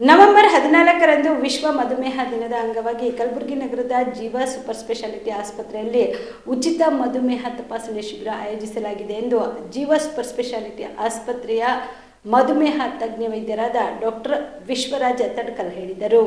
November ಹದಿನಾಲ್ಕರಂದು ವಿಶ್ವ ಮಧುಮೇಹ ದಿನದ ಅಂಗವಾಗಿ ಕಲಬುರಗಿ ನಗರದ ಜೀವ ಸೂಪರ್ ಸ್ಪೆಷಾಲಿಟಿ ಆಸ್ಪತ್ರೆಯಲ್ಲಿ ಉಚಿತ ಮಧುಮೇಹ ತಪಾಸಣೆ ಶಿಬಿರ ಆಯೋಜಿಸಲಾಗಿದೆ ಎಂದು ಜೀವ ಸೂಪರ್ ಸ್ಪೆಷಾಲಿಟಿ ಆಸ್ಪತ್ರೆಯ ಮಧುಮೇಹ ತಜ್ಞ ವೈದ್ಯರಾದ ಡಾಕ್ಟರ್ ವಿಶ್ವರಾಜ ತಡ್ಕಲ್ ಹೇಳಿದರು.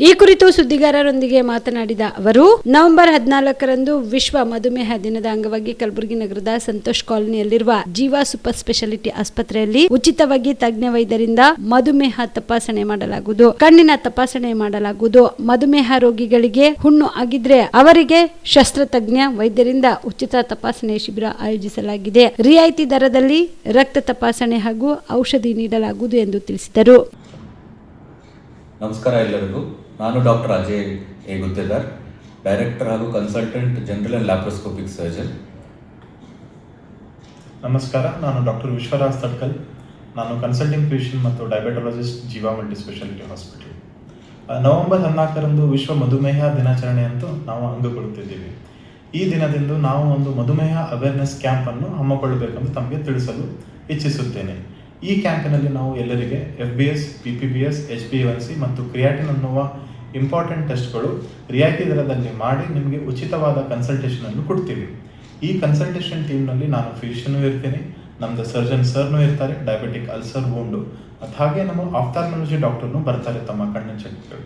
ಈ ಕುರಿತು ಸುದ್ದಿಗಾರರೊಂದಿಗೆ ಮಾತನಾಡಿದ ಅವರು, ನವೆಂಬರ್ ಹದಿನಾಲ್ಕರಂದು ವಿಶ್ವ ಮಧುಮೇಹ ದಿನದ ಅಂಗವಾಗಿ ಕಲಬುರಗಿ ನಗರದ ಸಂತೋಷ್ ಕಾಲೋನಿಯಲ್ಲಿರುವ ಜೀವಾ ಸೂಪರ್ ಸ್ಪೆಷಾಲಿಟಿ ಆಸ್ಪತ್ರೆಯಲ್ಲಿ ಉಚಿತವಾಗಿ ತಜ್ಞ ವೈದ್ಯರಿಂದ ಮಧುಮೇಹ ತಪಾಸಣೆ ಮಾಡಲಾಗುವುದು. ಕಣ್ಣಿನ ತಪಾಸಣೆ ಮಾಡಲಾಗುವುದು. ಮಧುಮೇಹ ರೋಗಿಗಳಿಗೆ ಹುಣ್ಣು ಆಗಿದ್ರೆ ಅವರಿಗೆ ಶಸ್ತ್ರತಜ್ಞ ವೈದ್ಯರಿಂದ ಉಚಿತ ತಪಾಸಣೆ ಶಿಬಿರ ಆಯೋಜಿಸಲಾಗಿದೆ. ರಿಯಾಯಿತಿ ದರದಲ್ಲಿ ರಕ್ತ ತಪಾಸಣೆ ಹಾಗೂ ಔಷಧಿ ನೀಡಲಾಗುವುದು ಎಂದು ತಿಳಿಸಿದರು. ನಮಸ್ಕಾರ ಎಲ್ಲರಿಗೂ. ನಾನು doctor Ajay A. Guttedar, director ಹಾಗೂ consultant general and laparoscopic surgeon. ನಮಸ್ಕಾರ, ನಾನು ಡಾಕ್ಟರ್ ವಿಶ್ವರಾಜ್ ತಡ್ಕಲ್. ನಾನು ಕನ್ಸಲ್ಟಿಂಗ್ ಫಿಷಿಯನ್ ಮತ್ತು ಡಯಾಬೆಟಾಲಜಿಸ್ಟ್, ಜೀವಾ ಮಲ್ಟಿ ಸ್ಪೆಷಾಲಿಟಿ ಹಾಸ್ಪಿಟಲ್. ನವೆಂಬರ್ ಹದಿನಾಲ್ಕರಂದು ವಿಶ್ವ ಮಧುಮೇಹ ದಿನಾಚರಣೆ ಅಂತ ನಾವು ಅಂಗಗೊಳ್ಳುತ್ತಿದ್ದೀವಿ ಈ ದಿನದಂದು ನಾವು ಒಂದು ಮಧುಮೇಹ ಅವೇರ್ನೆಸ್ ಕ್ಯಾಂಪನ್ನು ಹಮ್ಮಿಕೊಳ್ಳಬೇಕೆಂದು ತಮಗೆ ತಿಳಿಸಲು ಇಚ್ಛಿಸುತ್ತೇನೆ. ಈ ಕ್ಯಾಂಪಿನಲ್ಲಿ ನಾವು ಎಲ್ಲರಿಗೆ F B S P P B S H B one C ಮತ್ತು ಕ್ರಿಯಾಟಿನ್ ಅನ್ನುವ ಇಂಪಾರ್ಟೆಂಟ್ ಟೆಸ್ಟ್ಗಳು ರಿಯಾಯಿತಿ ದರದಲ್ಲಿ ಮಾಡಿ ನಿಮಗೆ ಉಚಿತವಾದ ಕನ್ಸಲ್ಟೇಷನ್ ಅನ್ನು ಕೊಡ್ತೀವಿ. ಈ ಕನ್ಸಲ್ಟೇಷನ್ ಟೀಮ್ನಲ್ಲಿ ನಾನು ಫಿಸಿಷಿಯನು ಇರ್ತೀನಿ ನಮ್ಮದು ಸರ್ಜನ್ ಸರ್ನೂ ಇರ್ತಾರೆ ಡಯಾಬಿಟಿಕ್ ಅಲ್ಸರ್ ವೂಂಡು ಮತ್ತು ಹಾಗೆ ನಮ್ಮ ಆಫ್ಥಾಲ್ಮಾಲಜಿ ಡಾಕ್ಟರ್ನು ಬರ್ತಾರೆ ತಮ್ಮ ಕಣ್ಣಿನ ಚೆಕ್ಗಳು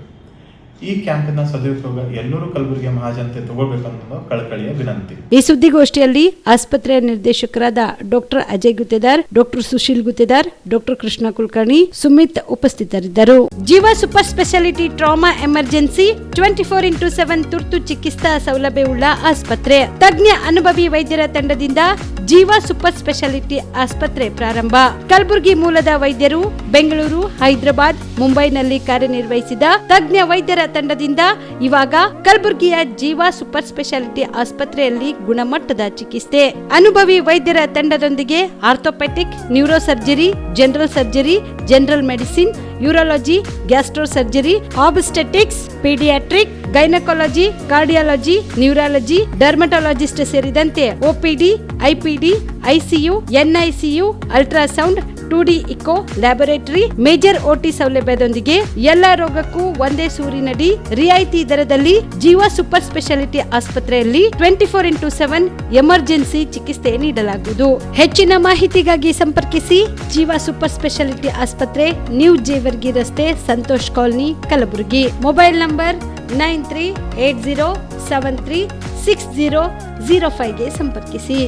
ಈ ಕ್ಯಾಂಪಿನ ಸದುಪಯೋಗ ಎಲ್ಲರೂ ಕಲಬುರಗಿ ಮಹಾಜನತೆ ತಗೊಳ್ಬೇಕನ್ನೋದು ಕಳಕಳಿಯ ವಿನಂತಿ. ಈ ಸುದ್ದಿಗೋಷ್ಠಿಯಲ್ಲಿ ಆಸ್ಪತ್ರೆಯ ನಿರ್ದೇಶಕರಾದ doctor Ajay Guttedar, doctor Sushil Guttedar, doctor Krishna Kulkarni Sumit ಉಪಸ್ಥಿತರಿದ್ದರು. Jeeva super speciality trauma emergency twenty four into seven ತುರ್ತು ಚಿಕಿತ್ಸಾ ಸೌಲಭ್ಯವುಳ್ಳ ಆಸ್ಪತ್ರೆ. ತಜ್ಞ ಅನುಭವಿ ವೈದ್ಯರ ತಂಡದಿಂದ ಜೀವ ಸೂಪರ್ ಸ್ಪೆಷಾಲಿಟಿ ಆಸ್ಪತ್ರೆ ಪ್ರಾರಂಭ. ಕಲಬುರಗಿ ಮೂಲದ ವೈದ್ಯರು ಬೆಂಗಳೂರು, ಹೈದರಾಬಾದ್, ಮುಂಬೈನಲ್ಲಿ ಕಾರ್ಯನಿರ್ವಹಿಸಿದ ತಜ್ಞ ವೈದ್ಯರ ತಂಡದಿಂದ ಇವಾಗ ಕಲಬುರಗಿಯ ಜೀವ ಸೂಪರ್ ಸ್ಪೆಷಾಲಿಟಿ ಆಸ್ಪತ್ರೆಯಲ್ಲಿ ಗುಣಮಟ್ಟದ ಚಿಕಿತ್ಸೆ. ಅನುಭವಿ ವೈದ್ಯರ ತಂಡದೊಂದಿಗೆ orthopaedic neuro surgery general surgery, general medicine urology gastro surgery obstetrics, paediatric, gynaecology, cardiology, neurology, dermatologist ಸೇರಿದಂತೆ OPD IPD ICU NICU ultrasound, two D echo laboratory, major OT ಸೌಲಭ್ಯದೊಂದಿಗೆ ಎಲ್ಲ ರೋಗಕ್ಕೂ ಒಂದೇ ಸೂರಿನಡಿ ರಿಯಾಯಿತಿ ದರದಲ್ಲಿ ಜೀವ ಸೂಪರ್ ಸ್ಪೆಷಾಲಿಟಿ ಆಸ್ಪತ್ರೆಯಲ್ಲಿ twenty four into seven emergency ಚಿಕಿತ್ಸೆ ನೀಡಲಾಗುವುದು. ಹೆಚ್ಚಿನ ಮಾಹಿತಿಗಾಗಿ ಸಂಪರ್ಕಿಸಿ ಜೀವ ಸೂಪರ್ ಸ್ಪೆಷಾಲಿಟಿ ಆಸ್ಪತ್ರೆ, ನ್ಯೂ ಜೇವರ್ಗಿ ರಸ್ತೆ, Santosh colony, Kalaburagi. Mobile number nine three eight zero seven three six zero zero ಫೈವ್ಗೆ ಸಂಪರ್ಕಿಸಿ.